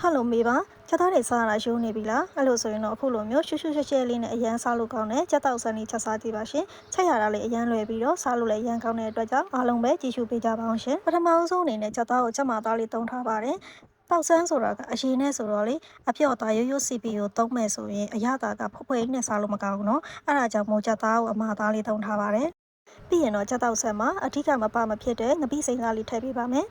ဟယ်လိုမေပါချက်သားတွေစားရတာရိုးနေပြီလားအဲ့လိုဆိုရင်တော့အခုလိုမျိုးရှူးရှူးရှဲရှဲလေးနဲ့အရန်စားလို့ကောင်းတယ်ချက်တောက်ဆန်လေးချက်စားကြည့်ပါရှင်ချက်ရတာလေးအရန်လွယ်ပြီးတော့စားလို့လည်းအရန်ကောင်းတဲ့အတွက်ကြောင့်အားလုံးပဲကြည့်ရှုပေးကြပါအောင်ရှင်ပထမအဆုံးအနေနဲ့ချက်သားကိုချက်မသားလေးတုံးထားပါတယ်တောက်ဆန်းဆိုတာကအရင်နဲ့ဆိုတော့လေအပြော့သားရိုးရိုး CPU ကိုတုံးမယ်ဆိုရင်အရသာကဖွယ်ဖွယ်နဲ့စားလို့မကောင်းဘူးเนาะအဲ့ဒါကြောင့်မို့ချက်သားကိုအမသားလေးတုံးထားပါတယ်ပြီးရင်တော့ချက်တောက်ဆန်မှာအထူးကမပမဖြစ်တဲ့ငပိစိမ်းသားလေးထည့်ပေးပါမယ်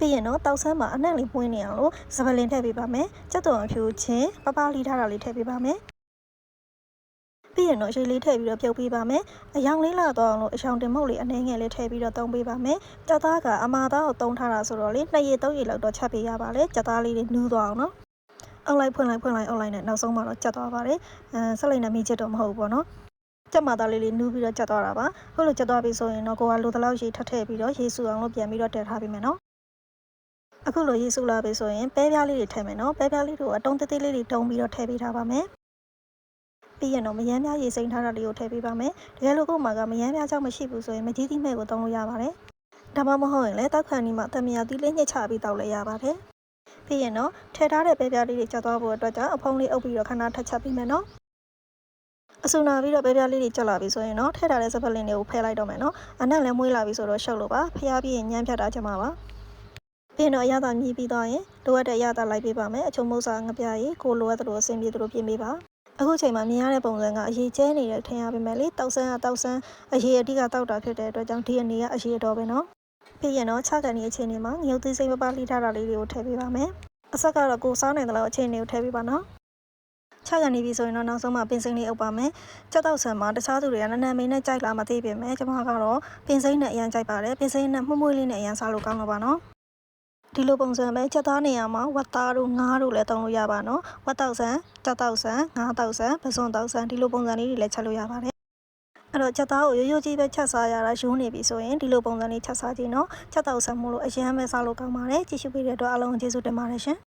ပြီးရင်တော့တောက်ဆန်းမှာအနံ့လေးပွင့်နေအောင်လို့စပလင်ထည့်ပေးပါမယ်။ကြက်သွန်အဖြူချင်းပပလီထားတာလေးထည့်ပေးပါမယ်။ပြီးရင်တော့ရေလေးထည့်ပြီးတော့ပြုတ်ပေးပါမယ်။အယောင်လေးလာတော့အောင်လို့အယောင်တင်မုတ်လေးအနှဲငယ်လေးထည့်ပြီးတော့တုံးပေးပါမယ်။ကြက်သားကအမာသားကိုတုံးထားတာဆိုတော့လေနှစ်ရက်သုံးရက်လောက်တော့ချက်ပေးရပါလေ။ကြက်သားလေးတွေနူးသွားအောင်နော်။အောက်လိုက်ဖွင့်လိုက်ဖွင့်လိုက်အောက်လိုက်နဲ့နောက်ဆုံးမှတော့ကြက်သွားပါတယ်။အဲဆက်လိုက်နေမိချက်တော့မဟုတ်ဘူးပေါ့နော်။ကြက်မသားလေးလေးနူးပြီးတော့ကြက်သွားတာပါ။ဟုတ်လို့ကြက်သွားပြီဆိုရင်တော့ကိုကလိုတလောက်ရေထပ်ထည့်ပြီးတော့ရေစူအောင်လို့ပြန်ပြီးတော့တည်ထားပေးမယ်နော်။ အခုလိုရေးစုလာပြီဆိုရင်ပဲပြားလေးတွေထည့်မယ်နော်ပဲပြားလေးတွေကိုအတုံးသေးသေးလေးတွေတုံးပြီးတော့ထည့်ပေးထားပါမယ်ပြီးရင်တော့မယမ်းများရေးစိမ်းထားတာလေးကိုထည့်ပေးပါမယ်တကယ်လို့ကို့မှာကမယမ်းများကြောင့်မရှိဘူးဆိုရင်မကြီးသီးမဲ့ကိုတုံးလို့ရပါတယ်ဒါမှမဟုတ်ရင်လည်းတောက်ခါနီမှာတမယာသီးလေးညှစ်ချပြီးတောက်လည်းရပါတယ်ပြီးရင်တော့ထည့်ထားတဲ့ပဲပြားလေးတွေချက်သွားဖို့အတွက်ကြောင့်အဖုံးလေးအုပ်ပြီးတော့ခဏထပ်ချက်ပေးမယ်နော်အဆူနာပြီးတော့ပဲပြားလေးတွေချက်လာပြီဆိုရင်တော့ထည့်ထားတဲ့စပလင်တွေကိုဖယ်လိုက်တော့မယ်နော်အနက်လည်းမွေးလာပြီဆိုတော့ရှုပ်လို့ပါဖျားပြီးရင်ညမ်းဖြတ်တာချက်မှာပါ ပြီးရင်တော့အရသာမြည်ပြီးတော့ရင်လိုအပ်တဲ့အရသာလိုက်ပေးပါမယ်အချုံမုတ်စာငပြရေးကိုလိုအပ်သလိုအဆင်ပြေသလိုပြင်ပေးပါအခုချိန်မှာမြင်ရတဲ့ပုံစံကအရေးကျဲနေတဲ့ထင်ရပါမယ်လေတောက်ဆန်းကတောက်ဆန်းအရေးအဓိကတောက်တာဖြစ်တဲ့အတွက်ကြောင့်ဒီအနေကအရေးတော်ပဲနော်ပြီးရင်တော့ခြေကန်ဒီအခြေအနေမှာငရုတ်သေးစိမ့်ပပလိထားတာလေးတွေကိုထည့်ပေးပါမယ်အဆက်ကတော့ကိုစားနိုင်တဲ့လောက်အခြေအနေကိုထည့်ပေးပါနော်ခြေကန်နေပြီဆိုရင်တော့နောက်ဆုံးမှပင်စိမ့်လေးအုပ်ပါမယ်။ကြောက်တော့ဆန်မှာတခြားသူတွေကနန်းနန်းမင်းနဲ့ကြိုက်လာမသိပြင်မယ်။ကျွန်မကတော့ပင်စိမ့်နဲ့အရန်ကြိုက်ပါတယ်။ပင်စိမ့်နဲ့မှုမွေးလေးနဲ့အရန်စားလို့ကောင်းတော့ပါနော်။ ဒီလိုပုံစံပဲချက်သားနေရာမှာဝတ်သားတို့ငါးတို့လည်းတုံးလို့ရပါနော်ဝတ်တောက်ဆန်ကြောက်တောက်ဆန်ငါးတောက်ဆန်ပစွန်တောက်ဆန်ဒီလိုပုံစံလေးတွေလည်းချက်လို့ရပါတယ်အဲ့တော့ချက်သားကိုရိုးရိုးကြီးပဲချက်စားရတာရိုးနေပြီဆိုရင်ဒီလိုပုံစံလေးချက်စားကြည့်နော်ချက်တောက်ဆန်မို့လို့အရင်ပဲစားလို့ကောင်းပါတယ်ကြည့်ရှုပေးတဲ့အတွက်အားလုံးကျေးဇူးတင်ပါတယ်ရှင်